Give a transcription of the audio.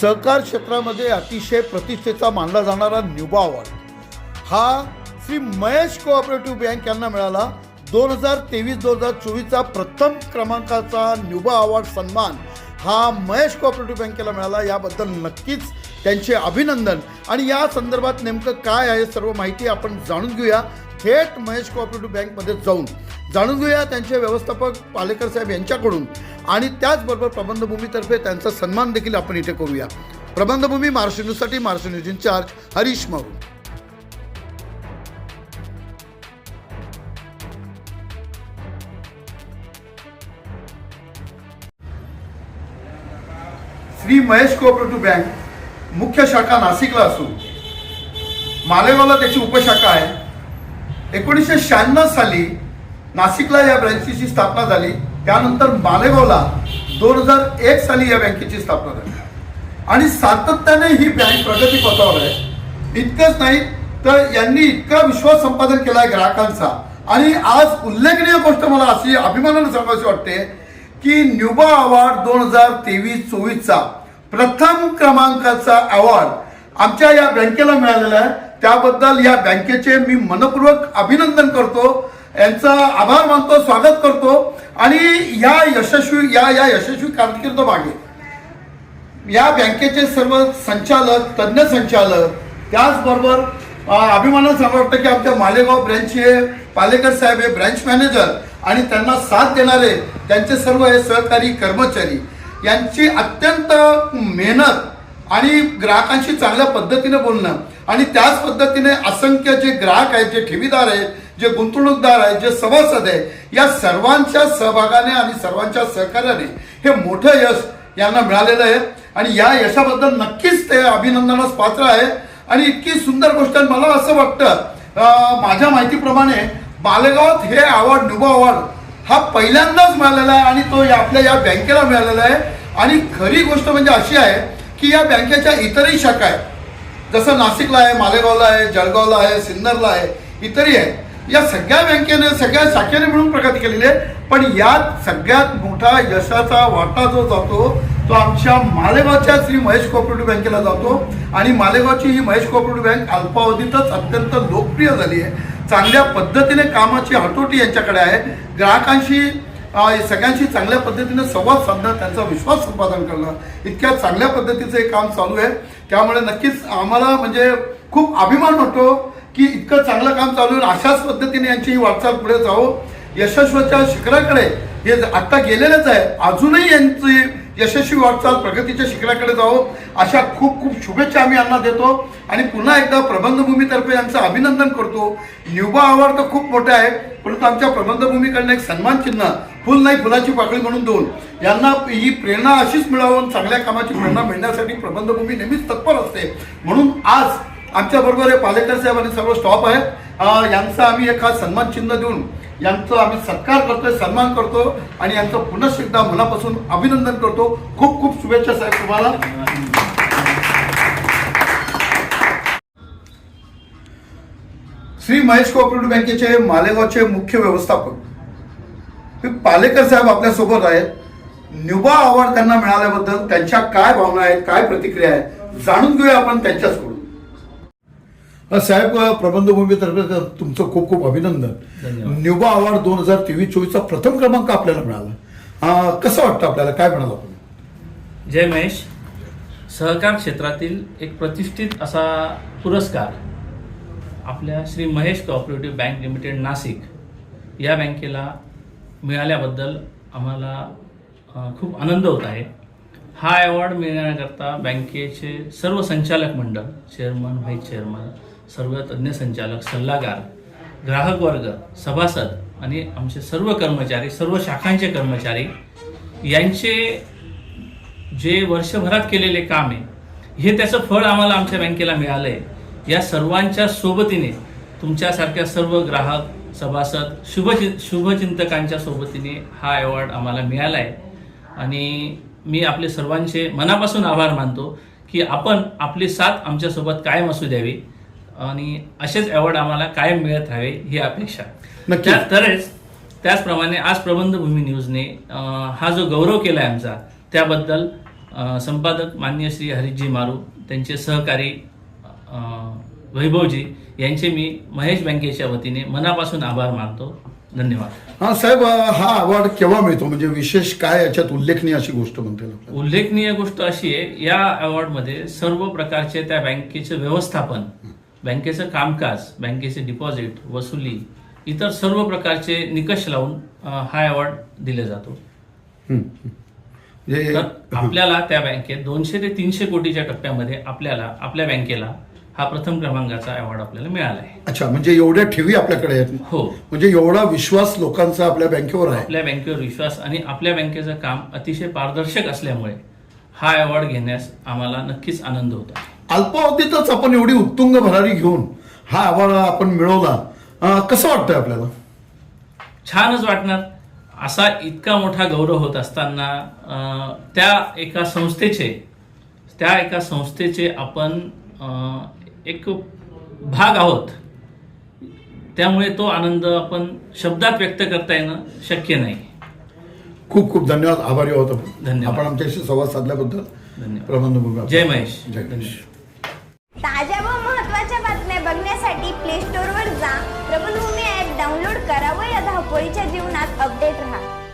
सहकार क्षेत्रामध्ये अतिशय प्रतिष्ठेचा मानला जाणारा न्यूबा अवॉर्ड हा श्री महेश कोऑपरेटिव्ह बँक यांना मिळाला. दोन हजार तेवीस दोन हजार चोवीसचा प्रथम क्रमांकाचा न्यूबा अवॉर्ड सन्मान हा महेश कोऑपरेटिव्ह बँकेला मिळाला. याबद्दल नक्कीच त्यांचे अभिनंदन. आणि या संदर्भात नेमकं काय आहे सर्व माहिती आपण जाणून घेऊया. थेट महेश कोऑपरेटिव्ह बँकमध्ये जाऊन जाणून घेऊया त्यांचे व्यवस्थापक पालेकर साहेब यांच्याकडून. आणि त्याचबरोबर प्रबंधभूमीतर्फे त्यांचा सन्मान देखील आपण इथे करूया. प्रबंधभूमी महाराष्ट्र न्यूजसाठी महाराष्ट्र न्यूज इन्चार्ज हरीश मऊ श्री महेश कोऑपरेटिव्ह बँक मुख्य शाखा नाशिकला असून मालेगावला त्याची उपशाखा आहे. एकोणीसशे शहाण्णव साली नाशिकला या ब्रँचची स्थापना झाली. त्यानंतर मालेगावला दोन हजार एक साली या बँकेची स्थापना झाली. आणि सातत्याने ही बँक प्रगती पथावर आहे. इतकंच नाही तर यांनी इतका विश्वास संपादन केला आहे ग्राहकांचा. आणि आज उल्लेखनीय गोष्ट मला अशी अभिमानाने सांगायची वाटते की न्यूबा अवॉर्ड दोन हजार तेवीस चोवीसचा प्रथम क्रमांकाचा अवॉर्ड आमच्या या बँकेला मिळालेला आहे. त्याबद्दल या बँकेचे मी मनपूर्वक अभिनंदन करतो. यांचा आभार मानतो स्वागत करतो. आणि या यशस्वी या या यशस्वी कारकिर्द मागे. या बँकेचे सर्व संचालक तज्ज्ञ संचालक त्याचबरोबर अभिमानात अभिमानानं वाटतं की आमच्या मालेगाव ब्रँचचे पालेकर साहेब हे ब्रँच मॅनेजर आणि त्यांना साथ देणारे त्यांचे सर्व हे सहकारी कर्मचारी यांची अत्यंत मेहनत आणि ग्राहकांशी चांगल्या पद्धतीने बोलणं आणि त्याच पद्धतीने असंख्य जे ग्राहक आहेत जे ठेवीदार आहेत जे गुंतवणूकदार आहेत जे सभासद आहेत या सर्वांच्या सहभागाने आणि सर्वांच्या सहकार्याने हे मोठं यश यांना मिळालेलं आहे. आणि या यशाबद्दल नक्कीच ते अभिनंदनास पात्र आहे. आणि इतकी सुंदर गोष्ट आहे. मला असं वाटतं माझ्या माहितीप्रमाणे मालेगावात हे अवॉर्ड नुबा अवॉर्ड हा पहिल्यांदाच मिळालेला आहे आणि तो या- आपल्या या बँकेला मिळालेला आहे. आणि खरी गोष्ट म्हणजे अशी आहे की या बँकेच्या इतरही शाखा आहेत. जसं नाशिकला आहे मालेगावला आहे जळगावला आहे सिन्नरला आहे इतरही आहे या सगळ्या बँकेने सगळ्या शाखेने मिळून प्रगती केलेली आहे. पण यात सगळ्यात मोठा यशाचा वाटा जो जातो तो आमच्या मालेगावच्या श्री महेश कोऑपरेटिव्ह बँकेला जातो. आणि मालेगावची ही महेश कोऑपरेटिव्ह बँक अल्पावधीतच अत्यंत लोकप्रिय झाली आहे. चांगल्या पद्धतीने कामाची हटोटी यांच्याकडे आहे. ग्राहकांशी सगळ्यांशी चांगल्या पद्धतीने संवाद साधणं त्यांचा विश्वास संपादन करणं इतक्या चांगल्या पद्धतीचं हे काम चालू आहे. त्यामुळे नक्कीच आम्हाला म्हणजे खूप अभिमान होतो की इतकं चांगलं काम चालू आहे. आणि अशाच पद्धतीने यांची ही वाटचाल पुढे जावं. यशस्वच्या शिखराकडे हे आत्ता गेलेलंच आहे अजूनही यांची यशस्वी वाटचाल प्रगतीच्या शिखराकडे जावं. अशा खूप खूप शुभेच्छा आम्ही यांना देतो. आणि पुन्हा एकदा प्रबंधभूमीतर्फे यांचं अभिनंदन करतो. युवा अवॉर्ड तर खूप मोठा आहे परंतु आमच्या प्रबंधभूमीकडनं एक सन्मान चिन्ह फुल नाही फुलाची पाकळी म्हणून दोन. यांना ही प्रेरणा अशीच मिळावून चांगल्या कामाची प्रेरणा मिळण्यासाठी प्रबंधभूमी नेहमीच तत्पर असते. म्हणून आज आमच्या बरोबर हे पालेकर साहेब आणि सर्व स्टॉप आहेत. यांचा आम्ही एक हा सन्मान चिन्ह देऊन यांचं आम्ही सत्कार करतोय सन्मान करतो आणि यांचं पुनश्च एकदा मनापासून अभिनंदन करतो. खूप खूप शुभेच्छा साहेब तुम्हाला. श्री महेश कोऑपरेटिव्ह बँकेचे मालेगावचे मुख्य व्यवस्थापक पालेकर साहेब आपल्यासोबत आहेत. न्यूबा अवॉर्ड त्यांना मिळाल्याबद्दल त्यांच्या काय भावना आहेत काय प्रतिक्रिया आहे जाणून घेऊया आपण त्यांच्याचकडून. अ, साहेब प्रबंधभूमीतर्फे तर तुमचं खूप खूप अभिनंदन. न्यूबा अवॉर्ड दोन हजार तेवीस चोवीसचा प्रथम क्रमांक आपल्याला मिळाला. कसं वाटतं आपल्याला? काय म्हणाल आपण? जय महेश. सहकार क्षेत्रातील एक प्रतिष्ठित असा पुरस्कार आपल्या Shri Mahesh cooperative bank limited Nashik या बँकेला मिळाल्याबद्दल आम्हाला खूप आनंद होत आहे. हा अवॉर्ड मिळण्याकरता बँकेचे सर्व संचालक मंडळ चेअरमन व्हाईस चेअरमन सर्व तज्ज्ञ संचालक सल्लागार ग्राहक वर्ग सभासद आणि आमचे सर्व कर्मचारी सर्व शाखांचे कर्मचारी यांचे जे वर्षभरात केलेले काम आहे हे त्याचं फळ आम्हाला आमच्या बँकेला मिळालं आहे या सर्वांच्या सोबतीने तुमच्यासारख्या सर्व ग्राहक सभासद शुभ शुभचिंतकांच्या सोबतीने हा अवॉर्ड आम्हाला मिळाला आहे आणि मी आपले सर्वांचे मनापासून आभार मानतो की आपण आपली साथ आमच्यासोबत कायम असू द्यावी आणि असेच अवॉर्ड आम्हाला कायम मिळत राहावे ही अपेक्षा नक्कीच. त्या- तरेच त्याचप्रमाणे आज प्रबंधभूमी न्यूजने हा जो गौरव केला आहे आमचा त्याबद्दल संपादक मान्य श्री हरिजी मारू त्यांचे सहकारी वैभवजी यांचे मी महेश बँकेच्या वतीने मनापासून आभार मानतो धन्यवाद हा साहेब हा अवॉर्ड केव्हा मिळतो म्हणजे विशेष काय याच्यात उल्लेखनीय अशी गोष्ट म्हणता येईल आपल्याला? उल्लेखनीय गोष्ट अशी आहे या अवॉर्डमध्ये सर्व प्रकारचे त्या बँकेचं व्यवस्थापन बँकेचं कामकाज बँकेचे डिपॉझिट वसुली इतर सर्व प्रकारचे निकष लावून अ, हा अवॉर्ड दिला जातो हम्म, हम्म. म्हणजे तर आपल्याला त्या बँकेत दोनशे ते तीनशे कोटीच्या टप्प्यामध्ये आपल्याला आपल्या बँकेला हा प्रथम क्रमांकाचा अवॉर्ड आपल्याला मिळाला आहे. अच्छा म्हणजे एवढ्या ठेवी आपल्याकडे आहेत. हो. म्हणजे एवढा विश्वास लोकांचा आपल्या बँकेवर आहे. आपल्या बँकेवर विश्वास आणि आपल्या बँकेचं काम अतिशय पारदर्शक असल्यामुळे हा अवॉर्ड घेण्यास आम्हाला नक्कीच आनंद होता. अल्पावधीतच आपण एवढी उत्तुंग भरारी घेऊन हा अवॉर्ड आपण मिळवला. अं, कसं वाटतंय आपल्याला? छानच वाटणार. असा इतका मोठा गौरव होत असताना अं, त्या एका संस्थेचे त्या एका संस्थेचे आपण अं, एक भाग आहोत. त्यामुळे तो आनंद आपण शब्दात व्यक्त करता येणं शक्य नाही. खूप खूप धन्यवाद. आभारी आहोत आपण. धन्यवाद. आपण आमच्याशी संवाद साधल्याबद्दल धन्यवाद. जय महेश. जय महेश. ताज्या व महत्त्वाच्या बातम्या बघण्यासाठी प्ले स्टोअरवर जा. प्रबलभूमी ॲप डाउनलोड करा व या धावपळीच्या जीवनात अपडेट राहा.